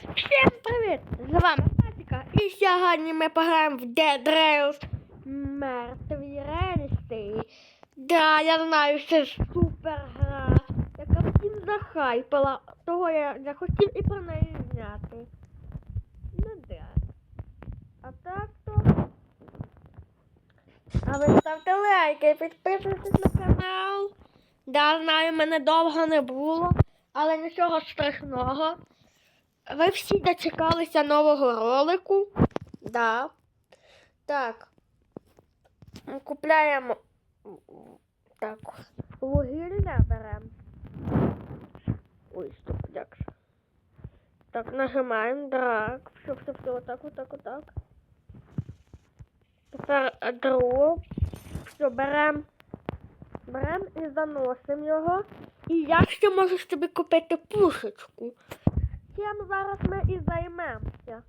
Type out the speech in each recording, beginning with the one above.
Всім привіт! З вами Патіка. І сьогодні ми пограємо в Dead Rails Мертві рельси. Да, я знаю, це супер гра, яка всім захайпала. Того я захотів і про неї зняти. Ну да. А так то. А ви ставте лайки, підписуйтесь на канал. Да, знаю, мене довго не було, але нічого страшного. Ви всі дочекалися нового ролику. Да. Так. Купляємо. Так. Вугілля беремо. Ой, стоп, як же. Так, нажимаємо. Так. Все, все, все, отак, отак, отак. Тепер дров. Все, беремо. Беремо і заносимо його. І я ще можу собі купити пушечку. Чим зараз ми і займемося.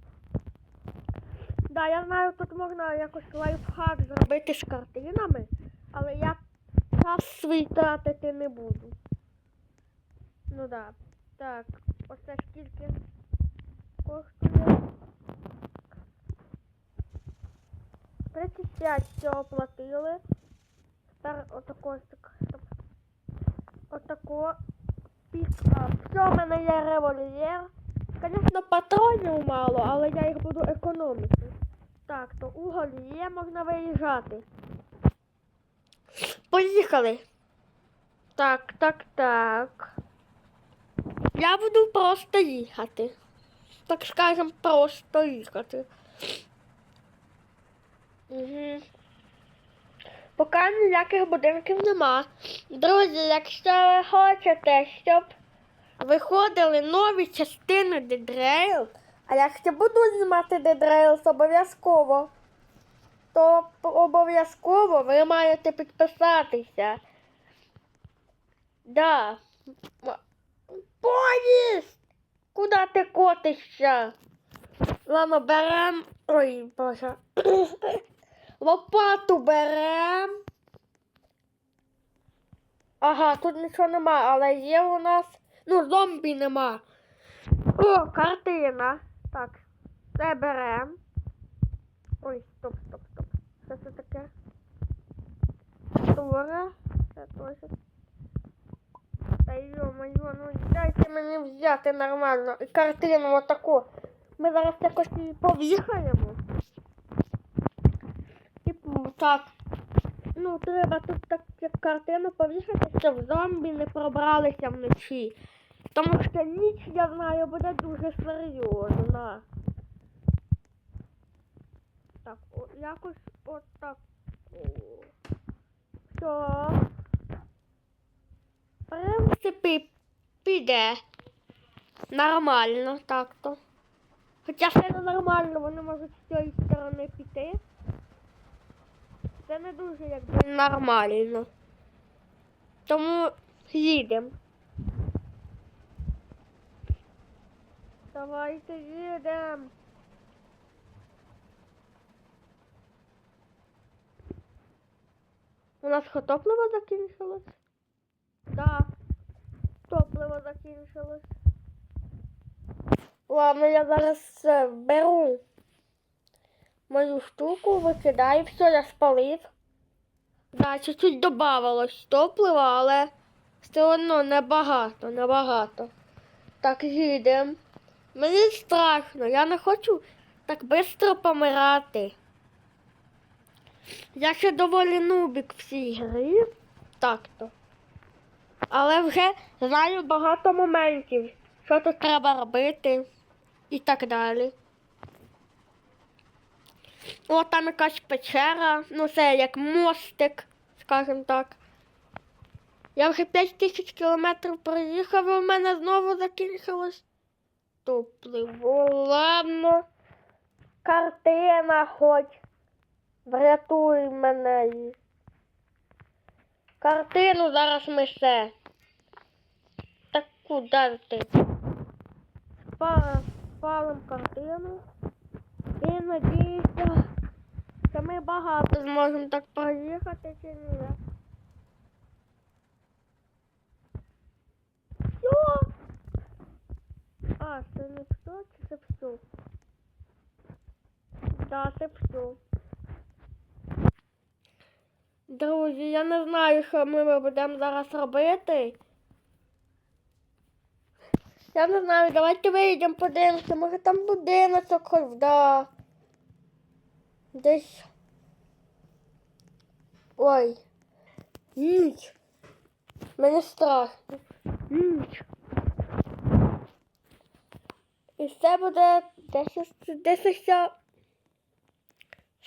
Да, я знаю, тут можна якось лайфхак зробити з картинами, але я час свій тратити не буду. Ну да. Так, оце скільки коштує. 35 все оплатили. Тепер отако, так, отако. Пікап. Все, в мене є револьвер. Звісно, патронів мало, але я їх буду економити. Так, то уголь є, можна виїжджати. Поїхали. Так, так, так. Я буду просто їхати. Так скажем, просто їхати. Угу. Поки ніяких будинків нема. Друзі, якщо ви хочете, щоб виходили нові частини Rails, а якщо буду знімати Rails обов'язково, то обов'язково ви маєте підписатися. Да. Поїзд! Куди ти котишся? Ладно, берем. Ой, боже. Лопату берем. Ага, тут нічого нема, але є у нас. Ну, зомбі нема. О, картина. Так, це берем. Ой, стоп, стоп, стоп. Що це таке? Штора. Це теж. Та йо-моє, ну дайте мені взяти нормально. І картину отаку. Ми зараз якось її пов'їхаємо. Типу, так. Ну, треба тут так як картину повішати, щоб зомбі не пробралися вночі. Тому що ніч, я знаю, буде дуже серйозна. Так, о, якось отак. Все. В принципі, піде. Нормально, так то. Хоча все не нормально, вони можуть з цієї сторони піти. Це не дуже якби нормально. Тому їдемо. Давайте їдемо. У нас що, топливо закінчилось? Да. Топливо закінчилось. Ладно, я зараз е, беру мою штуку, викидаю, все, я спалив. Да, чуть-чуть добавилось топлива, але все одно небагато, небагато. Так, їдемо. Мені страшно, я не хочу так швидко помирати. Я ще доволі нубік в цій грі. Так-то. Але вже знаю багато моментів, що тут треба робити і так далі. О, там якась печера, ну це як мостик, скажімо так. Я вже 5 тисяч кілометрів проїхав, і в мене знову закінчилось топливо. Ладно. Картина хоч. Врятуй мене. Картину зараз несе. Так куди ти? Спа- Спалим картину. І надіюся, що ми багато зможемо так проїхати чи ні. Що? А, це Це не все чи це все? Да, це все. Друзі, я не знаю, що ми будемо зараз робити. Я не знаю, давайте вийдемо, подивимося, може там будиночок да. Десь. Ой. Ніч. Мені страшно. Ніч. І це буде десь, десь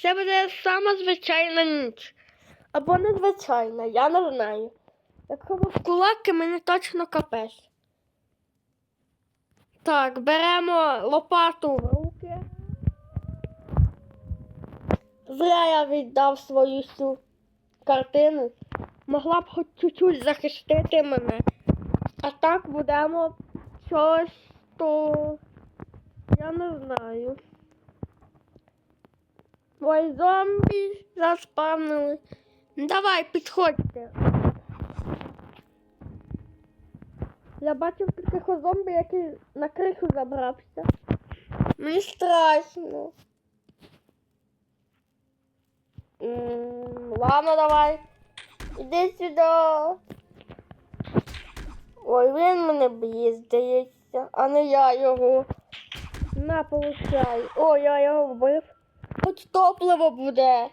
Це буде сама звичайна ніч. Або незвичайна, я не знаю. Якщо в кулаки, мені точно капець. Так, беремо лопату в руки. Зря я віддав свою цю картину. Могла б хоч чуть-чуть захистити мене. А так будемо щось, то я не знаю. Ой, зомбі заспавнили. Давай, підходьте. Я бачив таких зомбі, який на кришу забрався. Мені страшно. Ладно, давай. Іди сюди. Ой, він мене б'є, здається, а не я його. На, получай. Ой, я його вбив. Хоч топливо буде.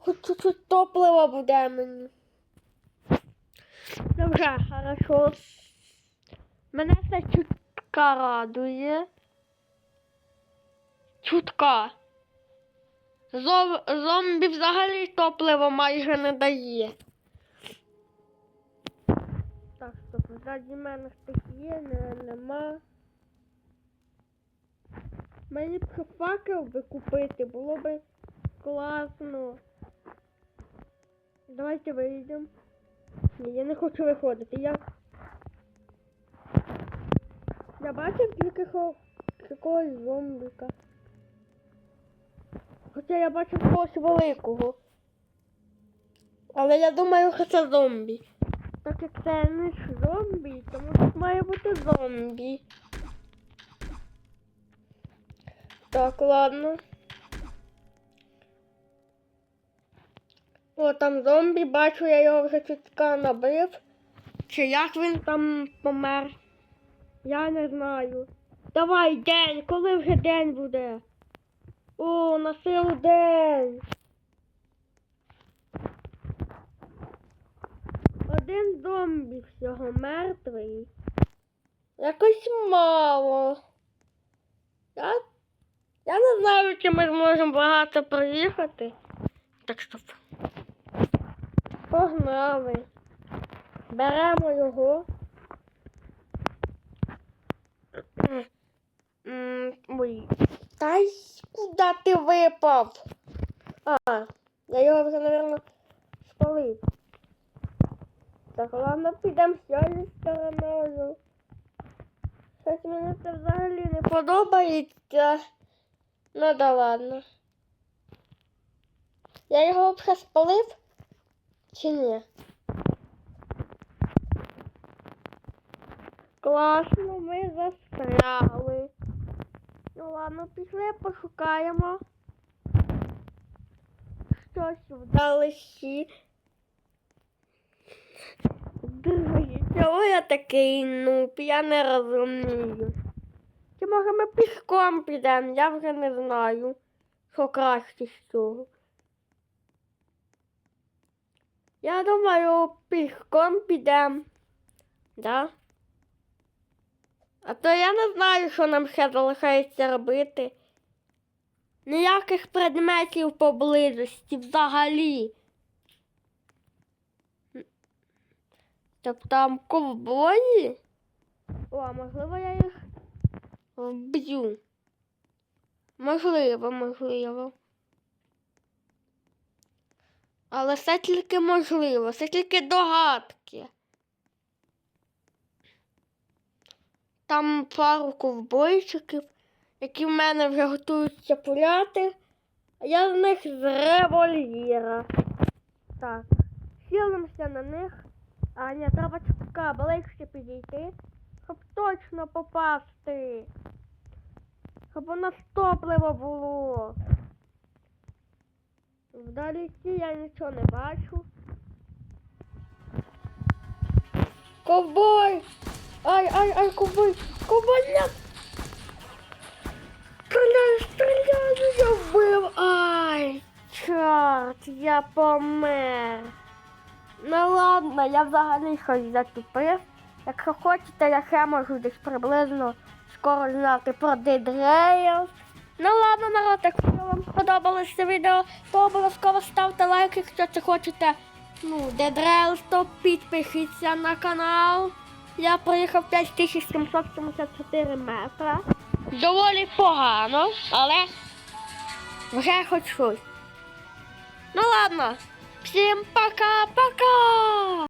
Хоч чуть-чуть топлива буде мені. Добре, хорошо. Мене це чутка радує. Чутка. Зом... Зомбі взагалі топливо майже не дає. Так, стоп, ззаді мене хтось є, не, нема. Мені б факел би купити, було би класно. Давайте вийдемо. Ні, я не хочу виходити. Я. Я бачив тільки якогось зомбіка. Хоча я бачив когось великого. Але я думаю, що це зомбі. Так як це не зомбі, тому тут має бути зомбі. Так, ладно. О, там зомбі, бачу, я його вже чутка набив. Чи як він там помер? Я не знаю. Давай день, коли вже день буде? О, на силу день. Один зомбі всього мертвий. Якось мало. Я, я не знаю, чи ми зможемо багато проїхати. Так стоп. Погнали. Беремо його. Ой. Та й куди ти випав? А, я його вже, мабуть, спалив. Так, ладно, підемо цією стороною. Щось мені це взагалі не подобається. Ну да ладно. Я його вже спалив? Чи ні? Класно, ми застряли. Ну ладно, пішли пошукаємо. Щось вдалося. Друзі, чого я такий нуб? Я не розумію. Чи може ми пішком підемо? Я вже не знаю, що краще з цього. Я думаю, пішком підемо. Да? А то я не знаю, що нам ще залишається робити. Ніяких предметів поблизості взагалі. Тобто там ковбої? О, можливо, я їх вб'ю. Можливо, можливо. Але це тільки можливо, це тільки догадки. Там пару ковбойчиків, які в мене вже готуються пуляти, а я з них з револьвера. Так, сілимося на них. А ні, треба чутка ближче підійти, щоб точно попасти. Щоб воно стопливо було. Вдалекі я нічого не бачу. Ковбой! Ай, ай, ай, ковбой! Ковбой, нет! Стреляю, стреляю, я вбив! Ай! Чорт, я помер. Ну ладно, я взагалі щось затупив. Якщо хочете, я ще можу десь приблизно скоро знати про Rails. Ну ладно, народ, якщо вам сподобалось це відео, то обов'язково ставте лайк, якщо це хочете. Ну, Rails, то підпишіться на канал. Я проїхав 5774 метра. Доволі погано, але вже хоч щось. Ну ладно, всім пока-пока!